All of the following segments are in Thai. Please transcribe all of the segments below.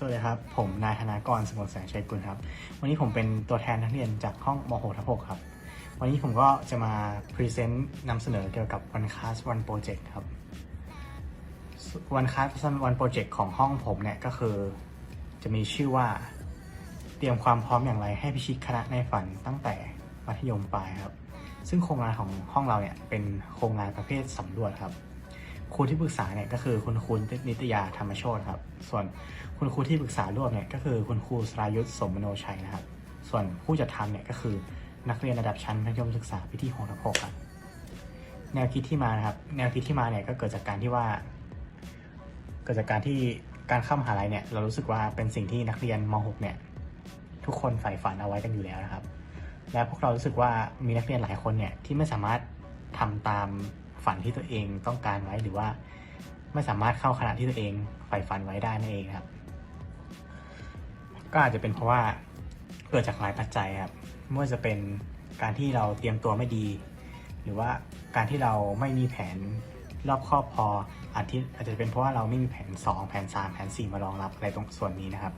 สวัสดีครับ ผมนายธนากรสมุทรแสงชัยกุลครับ วันนี้ผมเป็นตัวแทนนักเรียนจากห้องม .6 ทับ6ครับ วันนี้ผมก็จะมาพรีเซนต์นำเสนอเกี่ยวกับ One Class One Project ครับ One Class One Project ของห้องผมเนี่ยก็คือ จะมีชื่อว่าเตรียมความพร้อมอย่างไรให้พิชิตคณะในฝันตั้งแต่มัธยมปลายครับ ซึ่งโครงงานของห้องเราเนี่ยเป็นโครงงานประเภทสำรวจครับ ครูที่ปรึกษาเนี่ยก็คือคุณครูนิตยาธรรมโชตครับ ส่วนคุณครูที่ปรึกษาร่วมเนี่ยก็คือคุณครูสรายุทธสมโนชัยนะครับ ส่วนผู้จัดทำเนี่ยก็คือนักเรียนระดับชั้นมัธยมศึกษาปีที่6ทับ6ครับ แนวคิดที่มานะครับ แนวคิดที่มาเนี่ยก็เกิดจากการที่ว่า เกิดจากการที่การเข้ามหาลัยเนี่ยเรารู้สึกว่าเป็นสิ่งที่นักเรียนม .6 เนี่ยทุกคนใฝ่ฝันเอาไว้กันอยู่แล้วนะครับ และพวกเรารู้สึกว่ามีนักเรียนหลายคนเนี่ยที่ไม่สามารถทำตาม ฝันที่ตัวเองต้องการไว้หรือว่าไม่สามารถเข้าคณะที่ตัวเองใฝ่ฝันไว้ได้นั่นเองครับ ก็อาจจะเป็นเพราะว่าเกิดจากหลายปัจจัยครับไม่ว่าจะเป็นการที่เราเตรียมตัวไม่ดี หรือว่าการที่เราไม่มีแผนรอบครอบพออาจที่อาจจะเป็นเพราะว่าเราไม่มีแผน 2 แผน 3 แผน 4 มารองรับอะไรตรงส่วนนี้นะครับ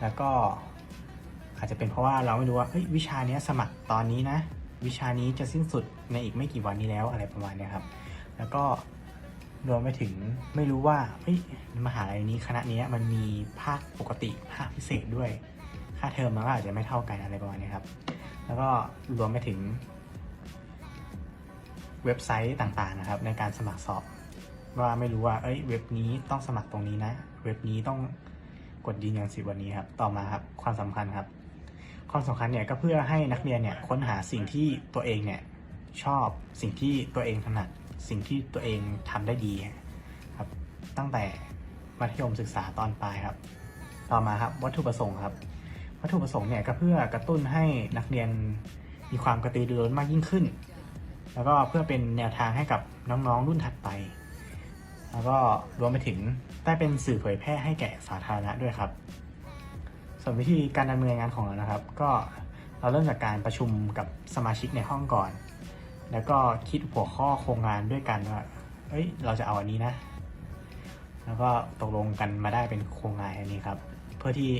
แล้วก็อาจจะเป็นเพราะว่าเราไม่รู้ว่าเฮ้ยวิชานี้สมัครตอนนี้นะ วิชานี้จะสิ้นสุดในอีกไม่กี่วันนี้แล้วอะไรประมาณเนี้ยครับ แล้วก็รวมไปถึงไม่รู้ว่าเฮ้ยมหาลัยนี้คณะนี้มันมีภาคปกติภาคพิเศษด้วย ค่าเทอมมันก็อาจจะไม่เท่ากันอะไรประมาณเนี้ยครับ แล้วก็รวมไปถึงเว็บไซต์ต่างๆนะครับ ในการสมัครสอบ ว่าไม่รู้ว่า เอ้ย เว็บนี้ต้องสมัครตรงนี้นะ เว็บนี้ต้องกดยืนยันสิทธิ์วันนี้ครับ ต่อมาครับ ความสำคัญครับ ความสำคัญเนี่ยก็เพื่อให้นักเรียนเนี่ยค้นหาสิ่งที่ตัวเองเนี่ยชอบสิ่งที่ตัวเองถนัดสิ่งที่ตัวเองทำได้ดีครับ ตั้งแต่มัธยมศึกษาตอนปลายครับ ต่อมาครับวัตถุประสงค์ครับ วัตถุประสงค์เนี่ยก็เพื่อกระตุ้นให้นักเรียนมีความกระตือรือร้นมากยิ่งขึ้น แล้วก็เพื่อเป็นแนวทางให้กับน้องๆรุ่นถัดไป แล้วก็รวมไปถึงได้เป็นสื่อเผยแพร่ให้แก่สาธารณะด้วยครับ ส่วนวิธีการดำเนินงานของเรานะครับ ก็เราเริ่มจากการประชุมกับสมาชิกในห้องก่อน แล้วก็คิดหัวข้อโครงงานด้วยกันว่าเอ้ยเราจะเอาอันนี้นะ แล้วก็ตกลงกันมาได้เป็นโครงงานอันนี้ครับ เพื่อที่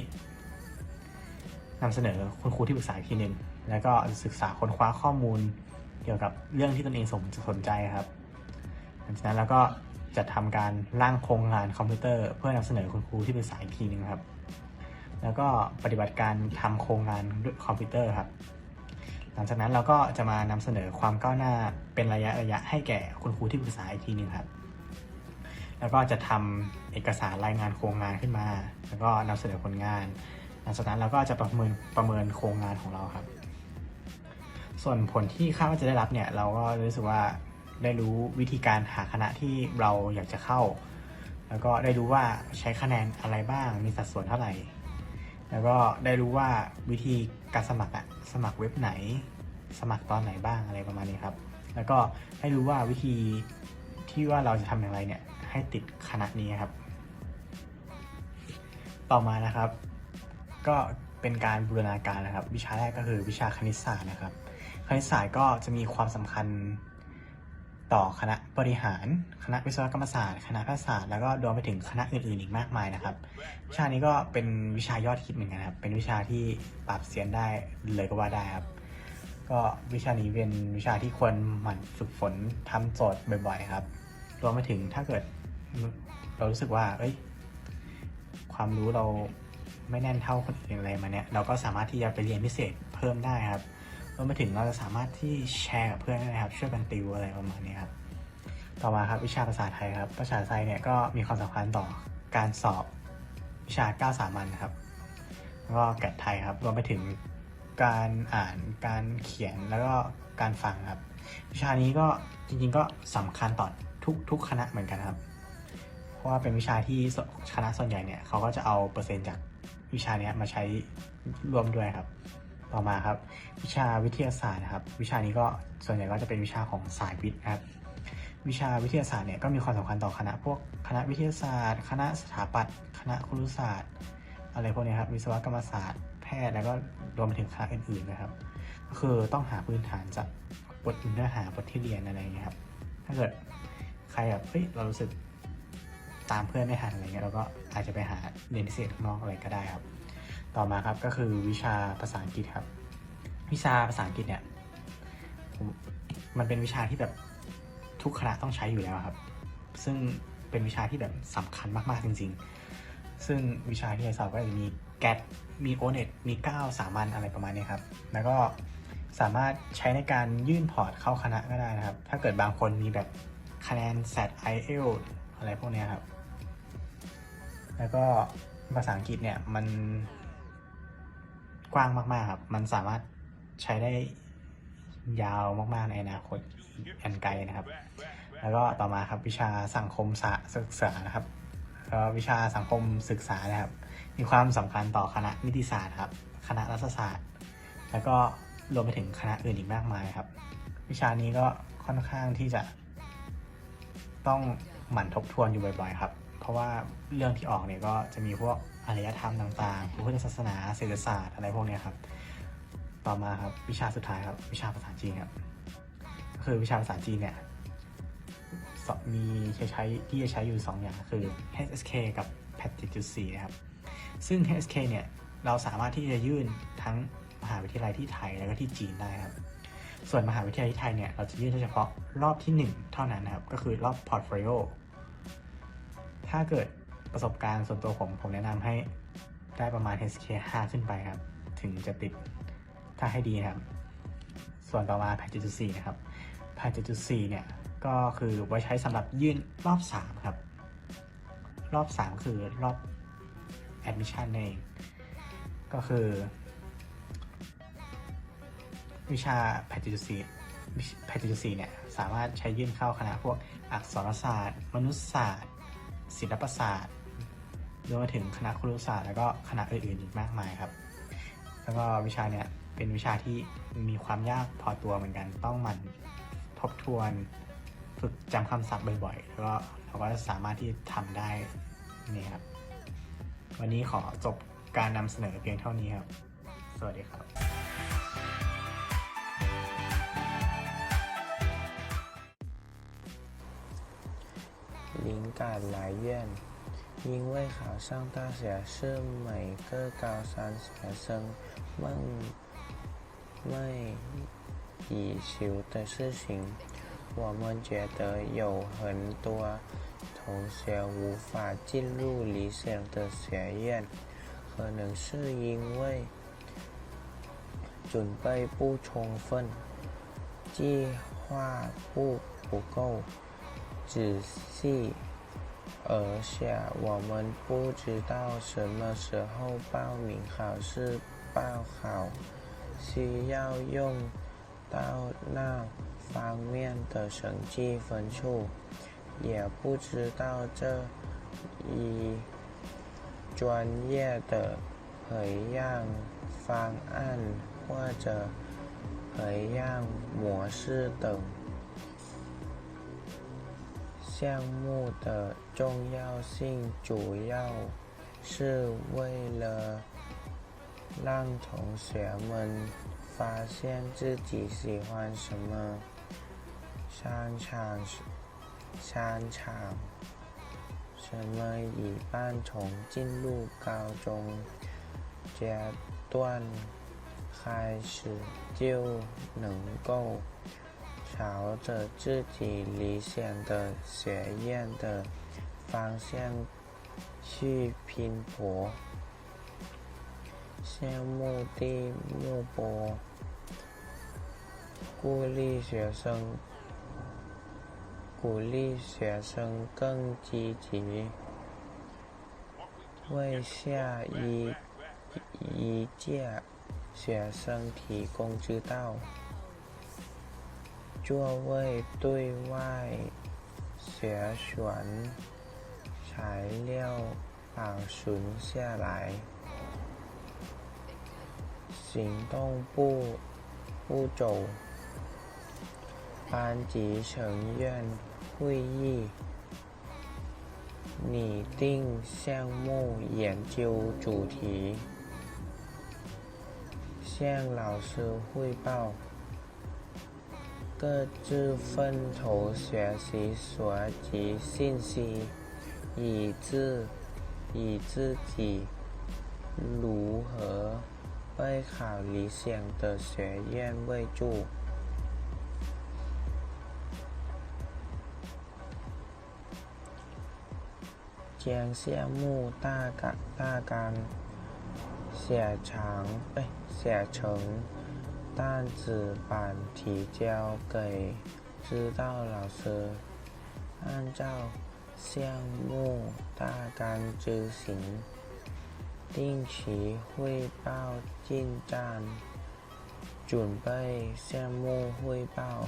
นำเสนอคุณครูที่ปรึกษาทีหนึ่งแล้วก็ศึกษาค้นคว้าข้อมูลเกี่ยวกับเรื่องที่ตนเองสนสนใจครับหลังจากนั้นเราก็จะทำการร่างโครงงานคอมพิวเตอร์ เพื่อนำเสนอคุณครูที่ปรึกษาอีกทีหนึ่งครับ แล้วก็ปฏิบัติการทำโครงงานด้วยคอมพิวเตอร์ครับ หลังจากนั้นเราก็จะมานำเสนอความก้าวหน้าเป็นระยะระยะให้แก่คุณครูที่ปรึกษาอีกทีหนึ่งครับ แล้วก็จะทำเอกสารรายงานโครงงานขึ้นมา แล้วก็นำเสนอผลงาน หลังจากนั้นเราก็จะประเมินประเมินโครงงานของเราครับ ส่วนผลที่คาดว่าจะได้รับเนี่ยเราก็รู้สึกว่าได้รู้วิธีการหาคณะที่เราอยากจะเข้า แล้วก็ได้รู้ว่าใช้คะแนนอะไรบ้าง มีสัดส่วนเท่าไหร่ แล้วก็ได้รู้ว่าวิธีการสมัครอะสมัครเว็บไหน สมัครตอนไหนบ้างอะไรประมาณนี้ครับ แล้วก็ให้รู้ว่าวิธีที่ว่าเราจะทำอย่างไรเนี่ยให้ติดคณะนี้ครับ ต่อมานะครับ ก็เป็นการบูรณาการนะครับ วิชาแรกก็คือวิชาคณิตศาสตร์นะครับ คณิตศาสตร์ก็จะมีความสำคัญ ต่อคณะบริหาร คณะวิศวกรรมศาสตร์ คณะแพทยศาสตร์ แล้วก็รวมไปถึงคณะอื่นๆอีกมากมายนะครับ วิชานี้ก็เป็นวิชายอดฮิตเหมือนกันครับ เป็นวิชาที่ปราบเซียนได้เลยก็ว่าได้ครับ ก็วิชานี้เป็นวิชาที่ควรหมั่นฝึกฝนทำโจทย์บ่อยๆครับ รวมไปถึงถ้าเกิดเรารู้สึกว่า เอ้ย ความรู้เราไม่แน่นเท่าคนอื่นอะไรมาเนี่ย เราก็สามารถที่จะไปเรียนพิเศษเพิ่มได้ครับ รวมไปถึงเราจะสามารถที่แชร์กับเพื่อนได้นะครับ ช่วยกันติวอะไรประมาณนี้ครับต่อมาครับวิชาภาษาไทยครับภาษาไทยเนี่ยก็มีความสำคัญต่อการสอบวิชา9สามัญครับแล้วก็แกดไทยครับรวมไปถึงการอ่านการเขียนแล้วก็การฟังครับ วิชานี้ก็จริงๆก็สำคัญต่อทุกทุกคณะเหมือนกันครับ เพราะว่าเป็นวิชาที่คณะส่วนใหญ่เนี่ยเขาก็จะเอาเปอร์เซ็นต์จากวิชานี้มาใช้ร่วมด้วยครับ ต่อมาครับ วิชาวิทยาศาสตร์นะครับ วิชานี้ก็ส่วนใหญ่ก็จะเป็นวิชาของสายวิทย์นะครับ วิชาวิทยาศาสตร์เนี่ยก็มีความสำคัญต่อคณะพวกคณะวิทยาศาสตร์ คณะสถาปัตย์คณะครุศาสตร์ อะไรพวกนี้ครับวิศวกรรมศาสตร์แพทย์แล้วก็รวมไปถึงคณะอื่นๆนะครับ ก็คือต้องหาพื้นฐานจากบทเนื้อหาบทที่เรียนอะไรอย่างเงี้ยครับถ้าเกิดใครแบบเฮ้ยเรารู้สึกตามเพื่อนไม่ทันอะไรเงี้ยเราก็อาจจะไปหาเรียนพิเศษข้างนอกอะไรก็ได้ครับ ต่อมาครับก็คือวิชาภาษาอังกฤษครับ วิชาภาษาอังกฤษเนี่ยมันเป็นวิชาที่แบบทุกคณะต้องใช้อยู่แล้วครับ ซึ่งเป็นวิชาที่แบบสำคัญมากๆจริง ๆ ซึ่งวิชาที่ไอสอบก็จะมีแกดมีโอเน็ตมี9สามัญอะไรประมาณนี้ครับ แล้วก็สามารถใช้ในการยื่นพอร์ตเข้าคณะก็ได้นะครับ ถ้าเกิดบางคนมีแบบคะแนน SAT IEL อะไรพวกนี้ครับ แล้วก็ภาษาอังกฤษเนี่ยมัน กว้างมากๆครับ มันสามารถใช้ได้ยาวมากๆในอนาคตอันไกลนะครับ แล้วก็ต่อมาครับวิชาสังคมศึกษานะครับก็วิชาสังคมศึกษานะครับ มีความสำคัญต่อคณะนิติศาสตร์ครับ คณะรัฐศาสตร์ แล้วก็รวมไปถึงคณะอื่นอีกมากมายครับ วิชานี้ก็ค่อนข้างที่จะ ต้องหมั่นทบทวนอยู่บ่อย ๆ ครับ เพราะว่าเรื่องที่ออกเนี่ยก็จะมีพวก อารยธรรมต่างๆพุทธศาสนาเศรษฐศาสตร์อะไรพวกนี้ครับ ต่อมาครับวิชาสุดท้ายครับ วิชาภาษาจีนครับก็คือวิชาภาษาจีนเนี่ยสมีใช้ใช้ที่จะใช้อยู่ 2 อย่างคือ HSK กับ p a t 7.4นะครับ ซึ่ง HSK เนี่ยเราสามารถที่จะยื่นทั้งมหาวิทยาลัยที่ไทยแล้วก็ที่จีนได้ครับ ส่วนมหาวิทยาลัยที่ไทยเนี่ยเราจะยื่นเฉพาะรอบที่ 1 เท่านั้นนะครับ ก็คือรอบ Portfolio ถ้าเกิด ประสบการณ์ส่วนตัวผมผมแนะนำให้ได้ประมาณ HSK 5ขึ้นไปครับ ถึงจะติดถ้าให้ดีนะครับ ส่วนต่อมา p a t 7.4 นะครับ p a t 7.4 เนี่ย ก็คือไว้ใช้สำหรับยื่นรอบ 3 ครับ รอบ 3 คือรอบ admission เองก็คือ วิชา p a t 7.4 p a t 7.4 เนี่ย สามารถใช้ยื่นเข้าคณะพวกอักษรศาสตร์ มนุษยศาสตร์ ศิลปศาสตร์ รวมไปถึงคณะครุศาสตร์แล้วก็คณะอื่นๆอีกมากมายครับ แล้วก็วิชาเนี้ยเป็นวิชาที่มีความยากพอตัวเหมือนกัน ต้องมันทบทวนฝึกจำคำศัพท์บ่อยๆ แล้วก็เราก็สามารถที่ทำได้นี่ครับ วันนี้ขอจบการนำเสนอเพียงเท่านี้ครับ สวัสดีครับลิงกการลายเยี่ยน 因为考上大学是每个高三学生梦寐以求的事情。我们觉得有很多同学无法进入理想的学院，可能是因为准备不充分，计划不不够。仔细，而且我们不知道什么时候报名考试报考，需要用到那方面的成绩分数，也不知道这一专业的培养方案或者培养模式等。项目的重要性主要是为了让同学们发现自己喜欢什么，擅长擅长什么，一般从进入高中阶段开始就能够。朝着自己理想的学院的方向去拼搏。项目的目标鼓励学生，鼓励学生更积极，为下一一届学生提供指导。座位对外学选材料保存下来，行动步步骤：班级成员会议，拟定项目研究主题，向老师汇报。各自分头学习所及信息，以自以自己如何备考理想的学院为主。将项目大纲大纲写长哎写成单子板提交给指导老师，按照项目大纲执行，定期汇报进展，准备项目汇报，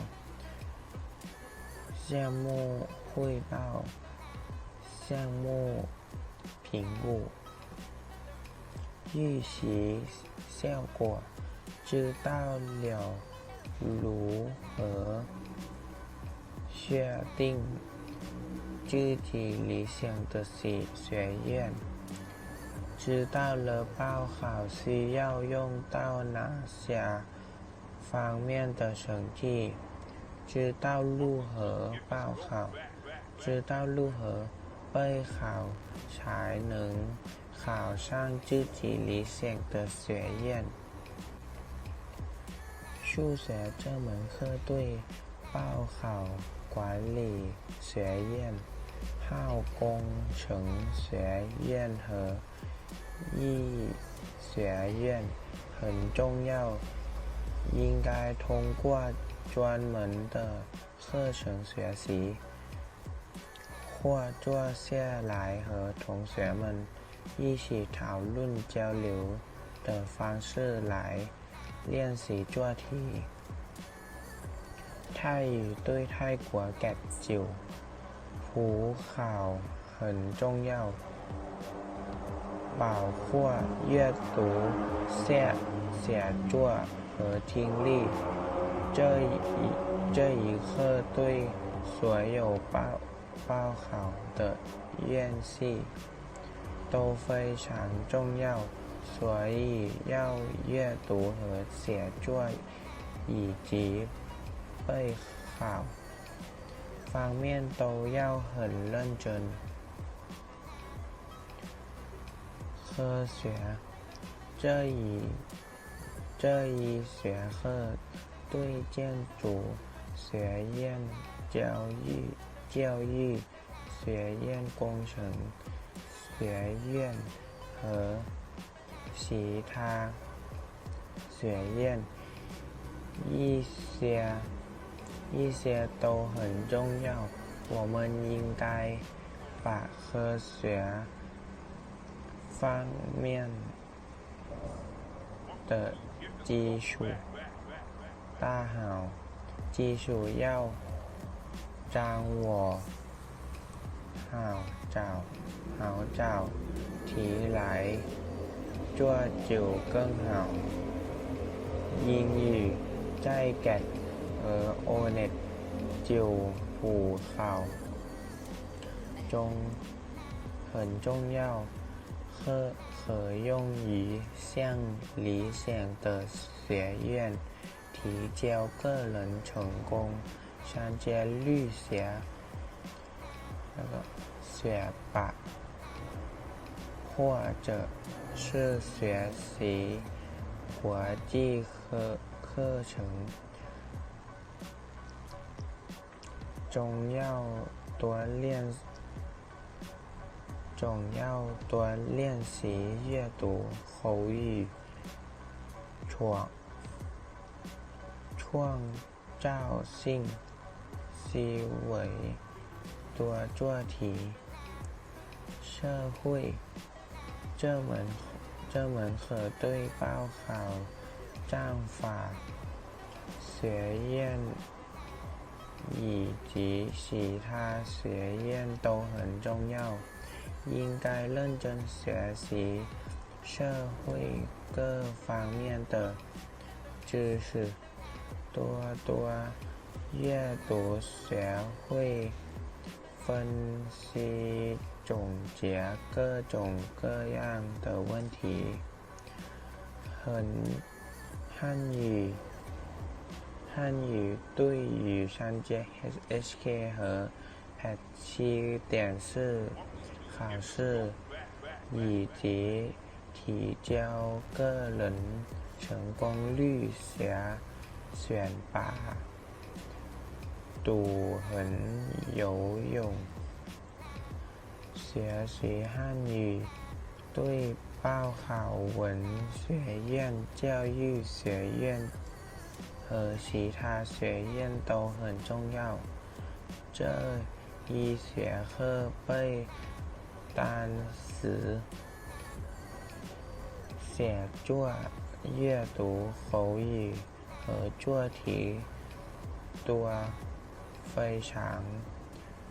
项目汇报，项目评估，预习效果，知道了如何确定自己理想的学学院，知道了报考需要用到哪些方面的成绩，知道如何报考，知道如何备考才能考上自己理想的学院。数学这门课对报考管理学院、浩工程学院和医学院很重要，应该通过专门的课程学习，或坐下来和同学们一起讨论交流的方式来 练习做题，泰语对泰国的酒壶考很重要，包括阅读、写写作和听力。这一这一课对所有报报考的院系都非常重要。所以要阅读和写作以及备考方面都要很认真。科学这一这一学科对建筑学院、教育教育学院、工程学院和其他学院一些一些都很重要。我们应该把科学方面的基础打好，基础要掌握好找好找提来做就更好。英语在改和 on it 就不好，中很重要，可可用于向理想的学院提交个人成功三加律学那个学霸，或者。是学习国际课课程。总要多练，总要多练习阅读口语，创创造性思维，多做题。社会这门这门课对报考战法学院。以及其他学院都很重要，应该认真学习社会各方面的知识，多多阅读，学会分析总结各种各样的问题。很汉语。汉语对语上接 HK 和 H 点四考试以及提交个人成功率下选拔都很有用。学习汉语对报考文学院、教育学院和其他学院都很重要。这一学科背单词、写作、阅读口语和做题都非常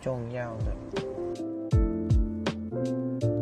重要的。you